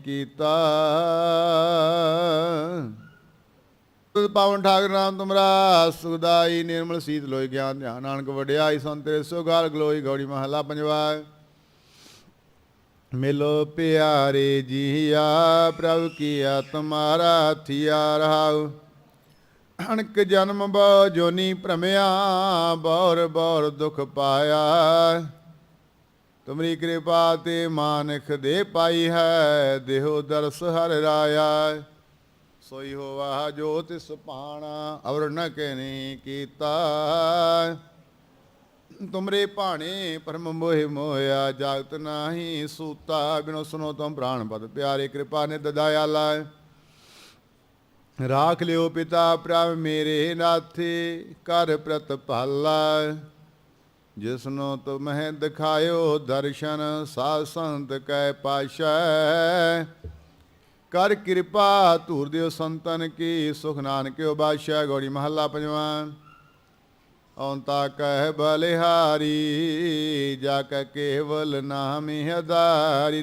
ਕੀਤਾ। ਪਾਵਨ ਠਾਕਰ ਨਾਮ ਤੁਮਰਾ ਸੁਖਦਾਈ ਨਿਰਮਲ ਸੀਤ ਲੋਈ ਗਿਆਨ ਧਿਆਨ। ਨਾਨਕ ਵਡਿਆਈ ਸੰਤ ਤੇਰੇ ਸੁਗਾਲ ਗਲੋਈ ਗੌੜੀ ਮਹਲਾ ਪੰਜਵਾ ਮਿਲੋ ਪਿਆਰੇ ਜੀਆ, ਪ੍ਰਭ ਕੀਆ ਤੁਮਾਰਾ ਥਿਆ ਰਹਾਉ। ਅਣਕ ਜਨਮ ਬਉ ਜੋਨੀ ਭ੍ਰਮਿਆ, ਬੌਰ ਬੌਰ ਦੁਖ ਪਾਇਆ। ਤੁਮਰੀ ਕਿਰਪਾ ਤੇ ਮਾਨਖ ਦੇ ਪਾਈ ਹੈ, ਦੇਹੋ ਦਰਸ ਹਰ ਰਾਇਆ। ਸੋਈ ਹੋਵਾ ਜੋ ਤਿਸ ਪਾਣਾ, ਅਵਰ ਨ ਕਹਿਨੀ ਕੀਤਾ। ਤੁਮਰੇ ਭਾਣੇ ਪਰਮ ਮੋਹਿ ਮੋਇਆ ਜਾਗਤ ਨਾਹੀ ਸੂਤਾ, ਬਿਨੋ ਸੁਨੋ ਤੁਮ ਪ੍ਰਾਨ ਪਦ ਪਿਆਰੇ, ਕਿਰਪਾ ਨੇ ਦਦਾਇਆ ਲਾਇ ਰਾਖ ਲਿਓ ਪਿਤਾ, ਪ੍ਰਭ ਮੇਰੇ ਨਾਥੇ, ਕਰ ਪ੍ਰਤ ਪ੍ਰਤਪਾਲਾ। ਜਿਸਨੋ ਤੁਮਹਿ ਦਿਖਾਇਓ ਦਰਸ਼ਨ, ਸਾਧ ਸੰਤ ਕੈ ਪਾਸ਼ੈ। ਕਰ ਕਿਰਪਾ, ਧੂਰ ਦਿਓ ਸੰਤਨ ਕੀ, ਸੁਖ ਨਾਨਕਿਓ ਬਾਦਸ਼ਾਹ ਗੋੜੀ ਮਹੱਲਾ ਪੰਜਵਾਂ। ਔਂਤਾ ਕਹਿ ਬਲਿਹਾਰੀ, ਜਾ ਕੈ ਕੇਵਲ ਨਾਮਿ ਹਦਾਰੀ